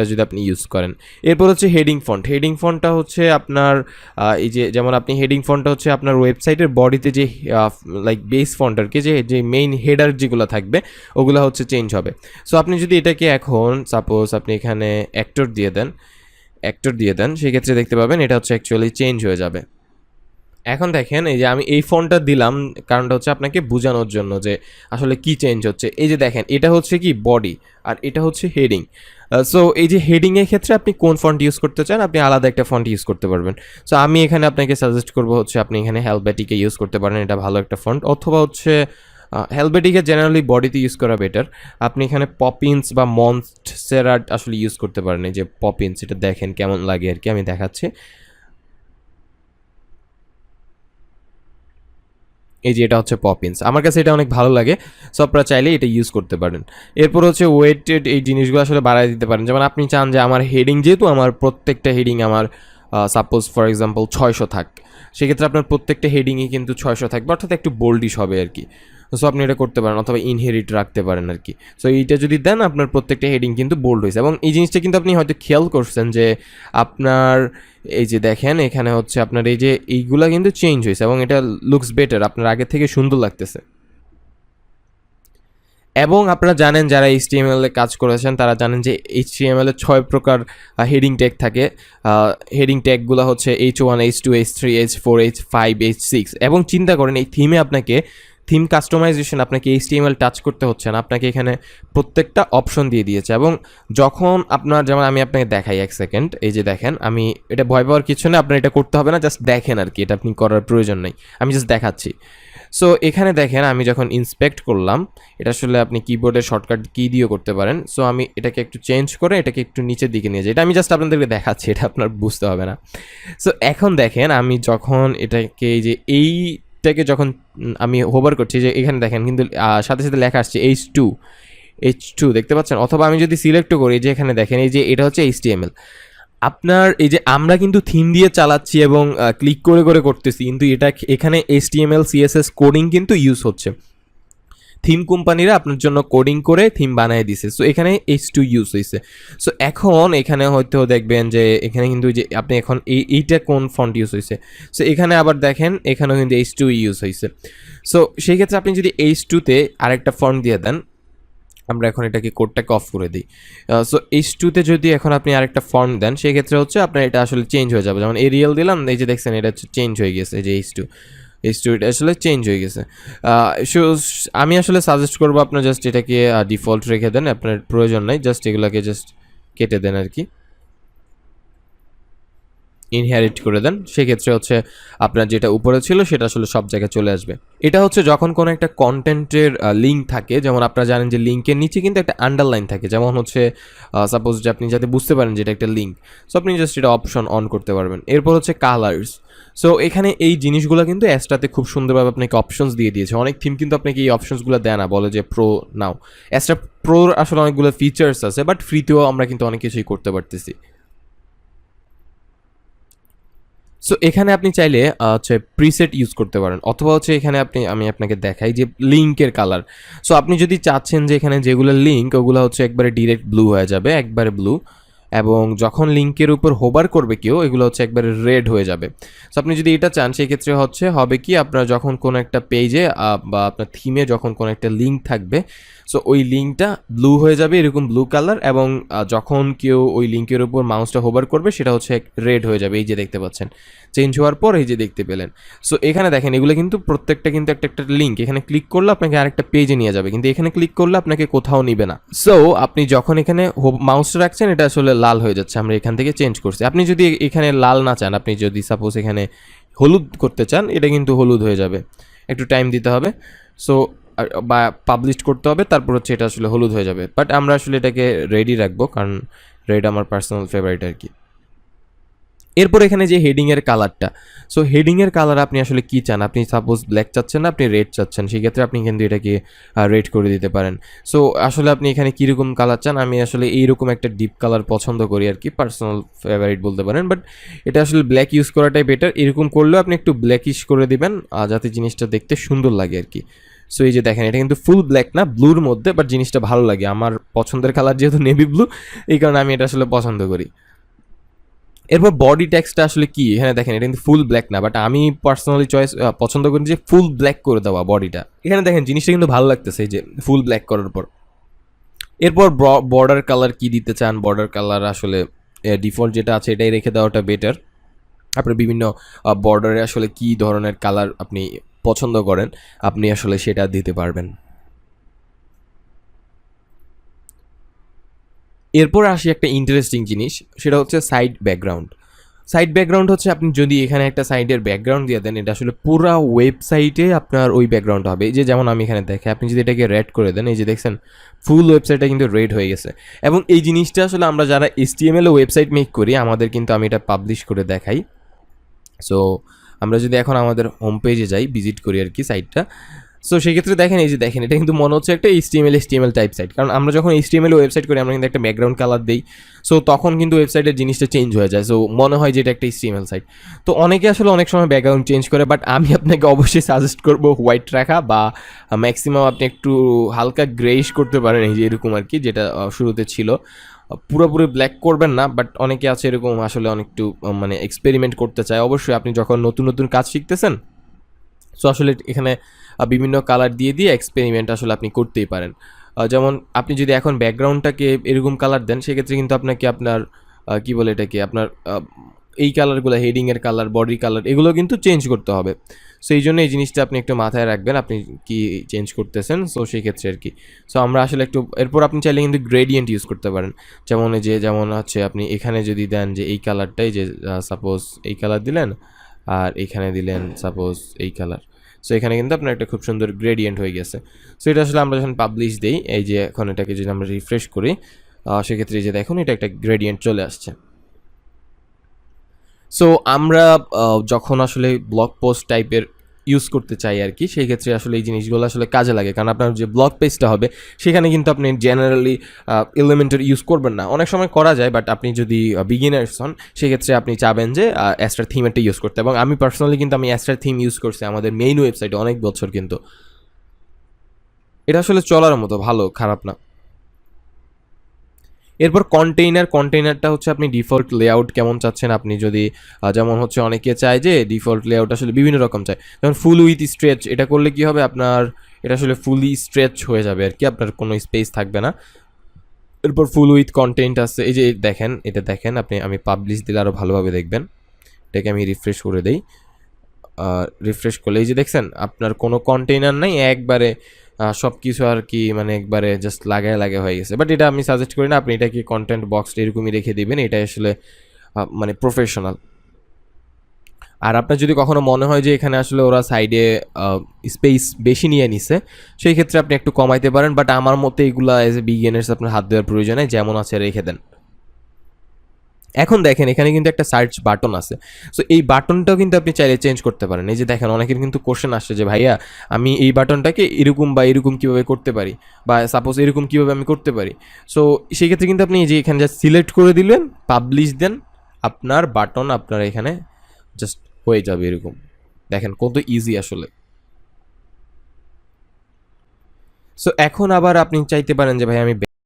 ফন্টটা যদি আপনি ইউজ করেন। এরপর হচ্ছে হেডিং ফন্ট হেডিং ফন্টটা হচ্ছে আপনার এই যে যেমন আপনি হেডিং ফন্টটা হচ্ছে আপনার ওয়েবসাইটের বডিতে যে লাইক বেস ফন্ট আর কি, যে যে মেইন হেডার যেগুলো থাকবে, ওগুলো হচ্ছে চেঞ্জ হবে। সো আপনি যদি এটাকে এখন সাপোজ আপনি এখানে অ্যাক্টর দিয়ে দেন অ্যাক্টর দিয়ে দেন, সেক্ষেত্রে দেখতে পাবেন এটা হচ্ছে অ্যাকচুয়ালি চেঞ্জ হয়ে যাবে। এখন দেখেন, এই যে আমি এই ফোনটা দিলাম, কারণটা হচ্ছে আপনাকে বোঝানোর জন্য যে আসলে কি চেঞ্জ হচ্ছে। এই যে দেখেন, এটা হচ্ছে কি বডি আর এটা হচ্ছে হেডিং সো এই যে হেডিংয়ের ক্ষেত্রে আপনি কোন ফন্ট ইউজ করতে চান, আপনি আলাদা একটা ফন্ট ইউজ করতে পারবেন। সো আমি এখানে আপনাকে সাজেস্ট করব হচ্ছে আপনি এখানে হেলবেটিকে ইউজ করতে পারেন, এটা ভালো একটা ফন্ট অথবা হচ্ছে হেলবেটিকে জেনারেলি বডিতে ইউজ করা বেটার আপনি এখানে পপিন্স বা মনস্ট সেরাট আসলে ইউজ করতে পারেন, এই যে পপিন্স এটা দেখেন কেমন লাগে আর কি, আমি দেখাচ্ছি। এই যে এটা হচ্ছে পপিন্স আমার কাছে এটা অনেক ভালো লাগে। সো আপনারা চাইলে এটা ইউজ করতে পারেন। এরপর হচ্ছে ওয়েটেড এই জিনিসগুলো আসলে বাড়ায় দিতে পারেন। যেমন আপনি চান যে আমার হেডিং যেহেতু আমার প্রত্যেকটা হেডিং আমার সাপোজ ফর এক্সাম্পল ছয়শো থাক। সেক্ষেত্রে আপনার প্রত্যেকটা হেডিংই কিন্তু ছয়শো থাকবে। অর্থাৎ একটু বোল্ডিশ হবে আর কি। সো আপনি এটা করতে পারেন অথবা ইনহেরিট রাখতে পারেন আর কি সো এইটা যদি দেন, আপনার প্রত্যেকটা হেডিং কিন্তু বোল্ড হয়েছে। এবং এই জিনিসটা কিন্তু আপনি হয়তো খেয়াল করছেন যে আপনার এই যে দেখেন, এখানে হচ্ছে আপনার এই যে এইগুলা কিন্তু চেঞ্জ হয়েছে এবং এটা লুকস বেটার আপনার আগে থেকে সুন্দর লাগতেছে। এবং আপনারা জানেন, যারা এইচটিএমএল এ কাজ করেছেন, তারা জানেন যে এইচটিএমএল এর ছয় প্রকার হেডিং ট্যাগ থাকে। হেডিং ট্যাগগুলো হচ্ছে H one H two H three H four H five H six এবং চিন্তা করেন, এই থিমে আপনাকে থিম কাস্টমাইজেশন আপনাকে এইচটিএমএল টাচ করতে হচ্ছে না, আপনাকে এখানে প্রত্যেকটা অপশন দিয়ে দিয়েছে এবং যখন আপনার, যেমন আমি আপনাকে দেখাই এক সেকেন্ড এই যে দেখেন, আমি এটা ভয় পাওয়ার কিছু না আপনার এটা করতে হবে না জাস্ট দেখেন আর কি, এটা আপনি করার প্রয়োজন নেই, আমি জাস্ট দেখাচ্ছি। সো এখানে দেখেন, আমি যখন ইন্সপেক্ট করলাম, এটা আসলে আপনি কিবোর্ডের শর্টকাট কি দিয়েও করতে পারেন সো আমি এটাকে একটু চেঞ্জ করে এটাকে একটু নিচের দিকে নিয়ে যাই, এটা আমি জাস্ট আপনাদেরকে দেখাচ্ছি, এটা আপনার বুঝতে হবে না। সো এখন দেখেন, আমি যখন এটাকে যে এই এইটাকে যখন আমি হোভার করছি যে এখানে দেখেন, কিন্তু সাথে সাথে লেখা আসছে এইচ টু এইচ টু দেখতে পাচ্ছেন? অথবা আমি যদি সিলেক্টও করি যে এখানে দেখেন, এই যে এটা হচ্ছে এইচটিএমএল আপনার এই যে আমরা কিন্তু থিম দিয়ে চালাচ্ছি এবং ক্লিক করে করে করতেছি, কিন্তু এটা এখানে H T M L CSS coding কিন্তু ইউজ হচ্ছে। থিম কোম্পানিরা আপনার জন্য কোডিং করে থিম বানিয়ে দিছে। সো এখানে এইচ টু ইউজ হয়েছে সো এখন এখানে হয়তো দেখবেন যে, এখানে কিন্তু যে আপনি এখন এই, এইটা কোন ফন্ট ইউজ হয়েছে সো এখানে আবার দেখেন, এখানেও কিন্তু এইচ টু ইউজ হয়েছে সো সেই ক্ষেত্রে আপনি যদি এইচ টুতে আরেকটা ফন্ট দিয়ে দেন, আমরা এখন এটাকে কোডটাকে অফ করে দিই। সো এইচ টুতে যদি এখন আপনি আরেকটা ফর্ম দেন, সেই ক্ষেত্রে হচ্ছে আপনার এটা আসলে চেঞ্জ হয়ে যাবে। যেমন এরিয়াল দিলাম, এই যে দেখছেন, এটা চেঞ্জ হয়ে গেছে যে এইচ টু এইচ স্টোরিটা আসলে চেঞ্জ হয়ে গেছে। সো আমি আসলে সাজেস্ট করব আপনার জাস্ট এটাকে ডিফল্ট রেখে দেন, আপনার প্রয়োজন নাই জাস্ট এগুলোকে জাস্ট কেটে দেন আর কি। ইনহেরিট করে দেন, সেক্ষেত্রে হচ্ছে আপনার যেটা উপরে ছিল সেটা আসলে সব জায়গায় চলে আসবে। এটা হচ্ছে যখন কোনো একটা কন্টেন্টের লিঙ্ক থাকে, যেমন আপনারা জানেন যে লিঙ্কের নিচে কিন্তু একটা আন্ডারলাইন থাকে, যেমন হচ্ছে সাপোজ যে আপনি যাতে বুঝতে পারেন যে এটা একটা লিঙ্ক সো আপনি জাস্ট এটা অপশন অন করতে পারবেন। এরপর হচ্ছে কালার্স সো এখানে এই জিনিসগুলো কিন্তু অ্যাস্টাতে খুব সুন্দরভাবে আপনাকে অপশনস দিয়ে দিয়েছে। অনেক থিম কিন্তু আপনাকে এই অপশনসগুলো দেয় না, বলে যে প্রো নাও অ্যাস্টা প্রোর আসলে অনেকগুলো ফিচার্স আছে বাট ফ্রিতেও আমরা কিন্তু অনেক কিছুই করতে পারতেছি। সো এখানে আপনি চাইলে হচ্ছে প্রিসেট ইউজ করতে পারেন, অথবা হচ্ছে এখানে আপনি, আমি আপনাকে দেখাই যে লিঙ্কের কালার সো আপনি যদি চাচ্ছেন যে এখানে যেগুলো লিঙ্ক ওগুলো হচ্ছে একবারে ডিরেক্ট ব্লু হয়ে যাবে, একবারে ব্লু এবং যখন লিঙ্কের উপর হোবার করবে কেউ, এগুলো হচ্ছে একবারে রেড হয়ে যাবে। সো আপনি যদি এটা চান, সেই ক্ষেত্রে হচ্ছে হবে কি, আপনার যখন কোনো একটা পেজে বা আপনার থিমে যখন কোনো একটা লিঙ্ক থাকবে সো ওই লিঙ্কটা ব্লু হয়ে যাবে, এরকম ব্লু কালার, এবং যখন কেউ ওই লিঙ্কের উপর মাউসটা হোভার করবে, সেটা হচ্ছে রেড হয়ে যাবে, এই যে দেখতে পাচ্ছেন। চেঞ্জ হওয়ার পর এই যে দেখতে পেলেন। সো এখানে দেখেন, এগুলো কিন্তু প্রত্যেকটা কিন্তু একটা একটা লিঙ্ক। এখানে ক্লিক করলে আপনাকে আরেকটা পেজে নিয়ে যাবে, কিন্তু এখানে ক্লিক করলে আপনাকে কোথাও নিবে না। সো আপনি যখন এখানে মাউসটা রাখছেন, এটা আসলে লাল হয়ে যাচ্ছে, আমরা এখান থেকে চেঞ্জ করছি। আপনি যদি এখানে লাল না চান, আপনি যদি সাপোজ এখানে হলুদ করতে চান, এটা কিন্তু হলুদ হয়ে যাবে। একটু টাইম দিতে হবে। সো বা পাবলিশ করতে হবে, তারপর হচ্ছে এটা আসলে হলুদ হয়ে যাবে। বাট আমরা আসলে এটাকে রেডি রাখব, কারণ রেড আমার পার্সোনাল ফেভারিট আর কি। এরপর এখানে যে হেডিংয়ের কালারটা সো হেডিংয়ের কালার আপনি আসলে কি চান? আপনি সাপোজ ব্ল্যাক চাচ্ছেন না, আপনি রেড চাচ্ছেন। সেক্ষেত্রে আপনি কিন্তু এটাকে রেড করে দিতে পারেন। সো আসলে আপনি এখানে কীরকম কালার চান? আমি আসলে এইরকম একটা ডিপ কালার পছন্দ করি আর কি পার্সোনাল ফেভারিট বলতে পারেন। বাট এটা আসলে ব্ল্যাক ইউজ করাটাই বেটার এরকম করলেও আপনি একটু ব্ল্যাকিশ করে দিবেন যাতে জিনিসটা দেখতে সুন্দর লাগে আর কি। সো এই যে দেখেন, এটা কিন্তু ফুল ব্ল্যাক না ব্লুর মধ্যে বাট জিনিসটা ভালো লাগে। আমার পছন্দের কালার যেহেতু নেভি ব্লু এই কারণে আমি এটা আসলে পছন্দ করি। এরপর বডি ট্যাক্সটা আসলে কি? এখানে দেখেন, এটা কিন্তু ফুল ব্ল্যাক না বাট আমি পার্সোনালি চয়েস পছন্দ করি যে ফুল ব্ল্যাক করে দেওয়া বডিটা এখানে দেখেন, জিনিসটা কিন্তু ভালো লাগতেছে যে ফুল ব্ল্যাক করার পর। এরপর বর্ডার কালার কি দিতে চান? বর্ডার কালার আসলে ডিফল্ট যেটা আছে, এটাই রেখে দেওয়াটা বেটার আপনি বিভিন্ন বর্ডারে আসলে কি ধরনের কালার আপনি পছন্দ করেন, আপনি আসলে সেটা দিতে পারবেন। এরপর আসি একটা ইন্টারেস্টিং জিনিস, সেটা হচ্ছে সাইড ব্যাকগ্রাউন্ড সাইড ব্যাকগ্রাউন্ড হচ্ছে আপনি যদি এখানে একটা সাইডের ব্যাকগ্রাউন্ড দিয়ে দেন, এটা আসলে পুরো ওয়েবসাইটে আপনার ওই ব্যাকগ্রাউন্ড হবে। যে যেমন আমি এখানে দেখে, আপনি যদি এটাকে রেড করে দেন, এই যে দেখছেন ফুল ওয়েবসাইটটা কিন্তু রেড হয়ে গেছে। এবং এই জিনিসটা আসলে আমরা যারা এসটিএমএল ওয়েবসাইট মেক করি, আমাদের কিন্তু আমি এটা পাবলিশ করে দেখাই। সো আমরা যদি এখন আমাদের হোম পেজে যাই ভিজিট করি আর কি সাইটটা সো সেক্ষেত্রে দেখেন, এই যে দেখেন, এটা কিন্তু মনে হচ্ছে একটা এইচটিএমএল এইচটিএমএল টাইপ সাইট কারণ আমরা যখন এইচটিএমএল ওয়েবসাইট করি, আমরা কিন্তু একটা ব্যাকগ্রাউন্ড কালার দিই। সো তখন কিন্তু ওয়েবসাইটের জিনিসটা চেঞ্জ হয়ে যায়। সো মনে হয় যে এটা একটা এইচটিএমএল সাইট তো অনেকে আসলে অনেক সময় ব্যাকগ্রাউন্ড চেঞ্জ করে বাট আমি আপনাকে অবশ্যই সাজেস্ট করব হোয়াইট রাখা বা ম্যাক্সিমাম আপনি একটু হালকা গ্রেইশ করতে পারেন, এই যে এরকম আর কি, যেটা শুরুতে ছিল। পুরোপুরি ব্ল্যাক করবেন না বাট অনেকে আছে এরকম আসলে অনেকটু মানে এক্সপেরিমেন্ট করতে চায়। অবশ্যই আপনি যখন নতুন নতুন কাজ শিখতেছেন সো আসলে এখানে বিভিন্ন কালার দিয়ে দিয়ে এক্সপেরিমেন্ট আসলে আপনি করতেই পারেন। যেমন আপনি যদি এখন ব্যাকগ্রাউন্ডটাকে এরকম কালার দেন, সেক্ষেত্রে কিন্তু আপনাকে আপনার কি বলে এটাকে, আপনার এই কালারগুলো হেডিংয়ের কালার বডি কালার এগুলো কিন্তু চেঞ্জ করতে হবে। সো এই জন্য এই জিনিসটা আপনি একটু মাথায় রাখবেন, আপনি কি চেঞ্জ করতেছেন। সো সেই ক্ষেত্রে আর কি। সো আমরা আসলে একটু, এরপর আপনি চাইলে কিন্তু গ্রেডিয়েন্ট ইউজ করতে পারেন। যেমন যে, যেমন হচ্ছে আপনি এখানে যদি দেন যে, এই কালারটাই যে সাপোজ এই কালার দিলেন, আর এখানে দিলেন সাপোজ এই কালার সো এখানে কিন্তু আপনার একটা খুব সুন্দর গ্রেডিয়েন্ট হয়ে গেছে। সো এটা আসলে আমরা যখন পাবলিশ দিই, এই যে এখন এটাকে যদি আমরা রিফ্রেশ করি সেক্ষেত্রে যে দেখুন, এটা একটা গ্রেডিয়েন্ট চলে আসছে। সো আমরা যখন আসলে ব্লগ পোস্ট টাইপের ইউজ করতে চাই আর কি সেই ক্ষেত্রে আসলে এই জিনিসগুলো আসলে কাজে লাগে। কারণ আপনার যে ব্লগ পেজটা হবে, সেখানে কিন্তু আপনি জেনারেলি এলিমেন্টের ইউজ করবেন না। অনেক সময় করা যায় বাট আপনি যদি বিগিনার্স হন, সেক্ষেত্রে আপনি চাবেন যে অ্যাস্টার থিমেরটা ইউজ করতে। এবং আমি পার্সোনালি কিন্তু আমি অ্যাস্টার থিম ইউজ করছি আমাদের মেইন ওয়েবসাইটে অনেক বছর কিন্তু। এটা আসলে চলার মতো, ভালো, খারাপ না। এরপর কন্টেইনার কন্টেইনারটা হচ্ছে আপনি ডিফল্ট লেআউট কেমন চাচ্ছেন? আপনি যদি যেমন হচ্ছে অনেকে চায় যে ডিফল্ট লেআউট আসলে বিভিন্ন রকম চায়। যেমন ফুল উইথ স্ট্রেচ এটা করলে কি হবে? আপনার, এটা আসলে ফুলি স্ট্রেচ হয়ে যাবে আর কি, আপনার কোনো স্পেস থাকবে না। এরপর ফুল উইথ কন্টেন্ট আছে, এই যে দেখেন, এটা দেখেন, আপনি, আমি পাবলিশ দিলে আরও ভালোভাবে দেখবেন। এটাকে আমি রিফ্রেশ করে দেই। রিফ্রেশ করলে এই যে দেখছেন, আপনার কোনো কন্টেইনার নাই, একবারে সব কিছু আর কি মানে একবারে জাস্ট লাগায় লাগে হয়ে গেছে। বাট এটা আমি সাজেস্ট করি না, আপনি এটাকে কন্টেন্ট বক্স এরকমই রেখে দিবেন এটা আসলে মানে প্রফেশনাল আর আপনার যদি কখনো মনে হয় যে এখানে আসলে ওরা সাইডে স্পেস বেশি নিয়ে নিছে, সেই ক্ষেত্রে আপনি একটু কমাইতে পারেন। বাট আমার মতে এগুলা এজ এ বিগিনার্স আপনার হাত দেওয়ার প্রয়োজন যেমন আছে রেখে দেন। এখন দেখেন, এখানে কিন্তু একটা সার্চ বাটন আছে। সো এই বাটনটাও কিন্তু আপনি চাইলে চেঞ্জ করতে পারেন। এই যে দেখেন, অনেকের কিন্তু কোশ্চেন আসছে যে, ভাইয়া, আমি এই বাটনটাকে এরকম বা এরকম কীভাবে করতে পারি? বা সাপোজ এরকম কীভাবে আমি করতে পারি? সো সেই ক্ষেত্রে কিন্তু আপনি এই যে এখানে জাস্ট সিলেক্ট করে দিলেন পাবলিশ দেন, আপনার বাটন আপনার এখানে জাস্ট হয়ে যাবে এরকম। দেখেন, কত ইজি আসলে। সো এখন আবার আপনি চাইতে পারেন যে ভাই আমি